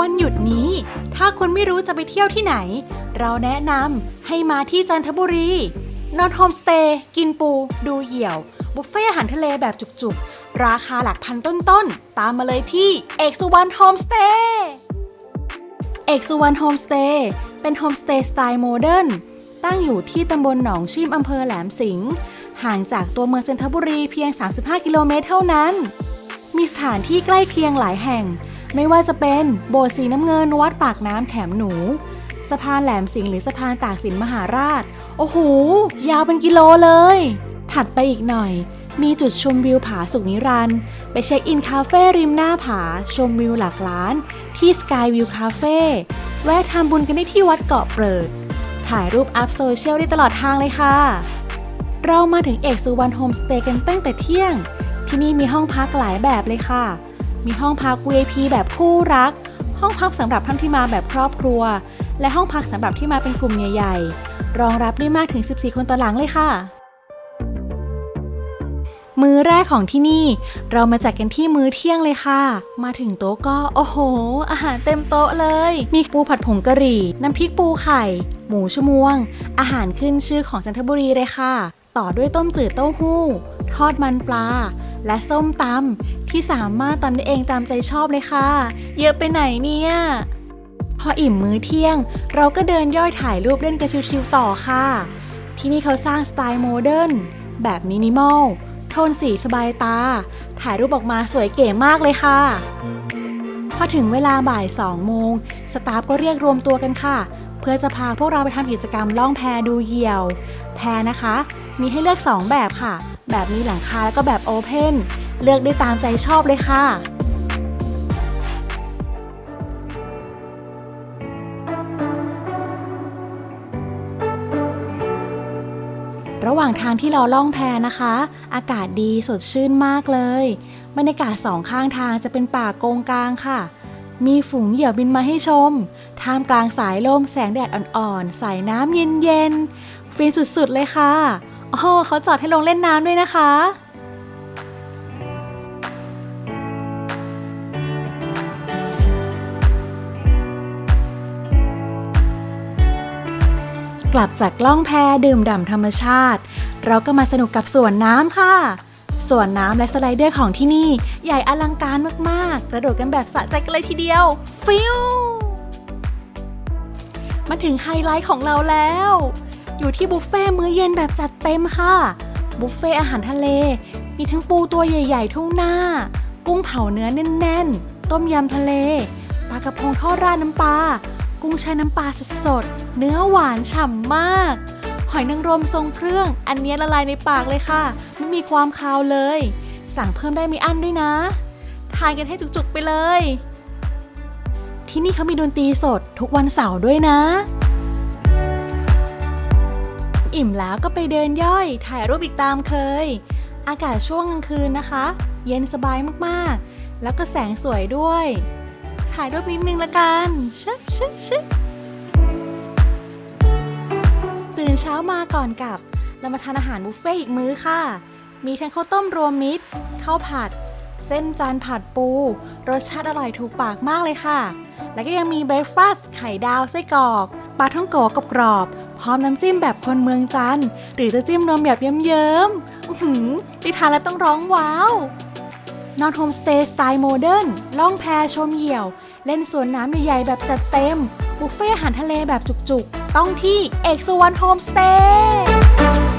วันหยุดนี้ ถ้าคุณไม่รู้จะไปเที่ยวที่ไหน เราแนะนำให้มาที่จันทบุรี นอนโฮมสเตย์กินปู ดูเหี่ยว บุฟเฟ่อาหารทะเลแบบจุกๆ ราคาหลักพันต้นๆ ตามมาเลยที่เอกสุวรรณโฮมสเตย์เอกสุวรรณโฮมสเตย์เป็นโฮมสเตย์สไตล์โมเดิร์นตั้งอยู่ที่ตำบลหนองชิมอำเภอแหลมสิงห์ห่างจากตัวเมืองจันทบุรีเพียง 35 กิโลเมตรเท่านั้น มีสถานที่ใกล้เคียงหลายแห่ง ไม่ว่าจะเป็นโบสถ์สีน้ำเงินวัดปากน้ำแขมหนู สะพานแหลมสิงห์หรือสะพานตากสินมหาราช โอ้โห ยาวเป็นกิโลเลย ถัดไปอีกหน่อย มีจุดชมวิวผาสุกนิรันด์ไปเช็คอินคาเฟ่ริมหน้าผา ชมวิวหลักล้าน ที่สกายวิวคาเฟ่แวะทำบุญกันได้ที่วัดเกาะเปิด ถ่ายรูปอัพโซเชียลได้ตลอดทางเลยค่ะ เรามาถึงเอกสุวรรณโฮมสเตย์กันตั้งแต่เที่ยง ที่นี่มีห้องพักหลายแบบเลยค่ะ มีห้องพัก VIP แบบคู่รัก ห้องพักสำหรับท่านที่มาแบบครอบครัว และห้องพักสำหรับที่มาเป็นกลุ่มใหญ่ๆ รองรับได้มากถึง 14 คนต่อหลังเลยค่ะ มื้อแรกของที่นี่ เรามาจัดกันที่มื้อเที่ยงเลยค่ะ มาถึงโต๊ะก็โอ้โห อาหารเต็มโต๊ะเลย มีปูผัดผงกะหรี่ น้ำพริกปูไข่ หมูชมวง อาหารขึ้นชื่อของจันทบุรีเลยค่ะ ต่อด้วยต้มจืดเต้าหู้ ทอดมันปลา และส้มตำที่สามารถตำได้เองตามใจชอบเลยค่ะ เยอะไปไหนเนี่ย พออิ่มมื้อเที่ยง เราก็เดินย่อยถ่ายรูปเล่นกันชิวๆต่อค่ะ ที่นี่เขาสร้างสไตล์โมเดิร์นแบบมินิมอลโทนสีสบายตา ถ่ายรูปออกมาสวยเก๋มากเลยค่ะพอถึงเวลาบ่าย2โมงสตาฟก็เรียกรวมตัวกันค่ะ เพื่อจะพาพวกเราไปทำกิจกรรมล่องแพดูเหยี่ยว แพนะคะ มีให้เลือก 2 แบบค่ะ แบบมีหลังคาแล้วก็แบบโอเพนเลือกได้ตามใจชอบเลยค่ะระหว่างทางที่เราล่องแพนะคะ อากาศดีสดชื่นมากเลยบรรยากาศสองข้างทางจะเป็นป่าโกงกลางค่ะ มีฝูงเหยี่ยวบินมาให้ชม ท่ามกลางสายลมแสงแดดอ่อนๆ สายน้ำเย็นๆฟินสุดๆเลยค่ะ โอ้เขาจอดให้ลงเล่นน้ำด้วยนะคะ กลับจากล่องแพดื่มด่ำธรรมชาติ เราก็มาสนุกกับสวนน้ำค่ะสวนน้ำและสไลเดอร์ของที่นี่ ใหญ่อลังการมากๆ กระโดดกันแบบสะใจกันเลยทีเดียว ฟิวมาถึงไฮไลท์ของเราแล้ว อยู่ที่บุฟเฟ่ต์มื้อเย็นแบบจัดเต็มค่ะ บุฟเฟ่ต์อาหารทะเล มีทั้งปูตัวใหญ่ ๆ ทุ่งหน้า กุ้งเผาเนื้อแน่น ๆ ต้มยำทะเล ปลากระพงทอดราดน้ำปลา กุ้งแช่น้ำปลาสดๆ เนื้อหวานฉ่ำมาก หอยนางรมทรงเครื่อง อันนี้ละลายในปากเลยค่ะ ไม่มีความคาวเลย สั่งเพิ่มได้ไม่อั้นด้วยนะ ทานกันให้จุกๆไปเลย ที่นี่เขามีดนตรีสดทุกวันเสาร์ด้วยนะ อิ่มแล้วก็ไปเดินย่อย ถ่ายรูปอีกตามเคย อากาศช่วงกลางคืนนะคะ เย็นสบายมากๆ แล้วก็แสงสวยด้วย ถ่ายรูปนิดนึงละกันชึบชึบชึบตื่นเช้ามาก่อนกลับ เรามาทานอาหารบุฟเฟ่อีกมื้อค่ะ มีทั้งข้าวต้มรวมมิตรข้าวผัด เส้นจานผัดปู รสชาติอร่อยถูกปากมากเลยค่ะ แล้วก็ยังมีเบรคฟาสต์ไข่ดาวไส้กรอกปลาท่องโกะกรอบ พร้อมน้ำจิ้มแบบคนเมืองจันทร์หรือจะจิ้มนมแบบเยิ้มๆอื้อหือได้ทานแล้วต้องร้องว้าวนอนโฮมสเตย์สไตล์โมเดิร์นล่องแพชมเหยี่ยว เล่นสวนน้ำใหญ่ๆแบบจัดเต็มบุฟเฟ่อาหารทะเลแบบจุกๆ ต้องที่เอกสุวรรณโฮมสเตย์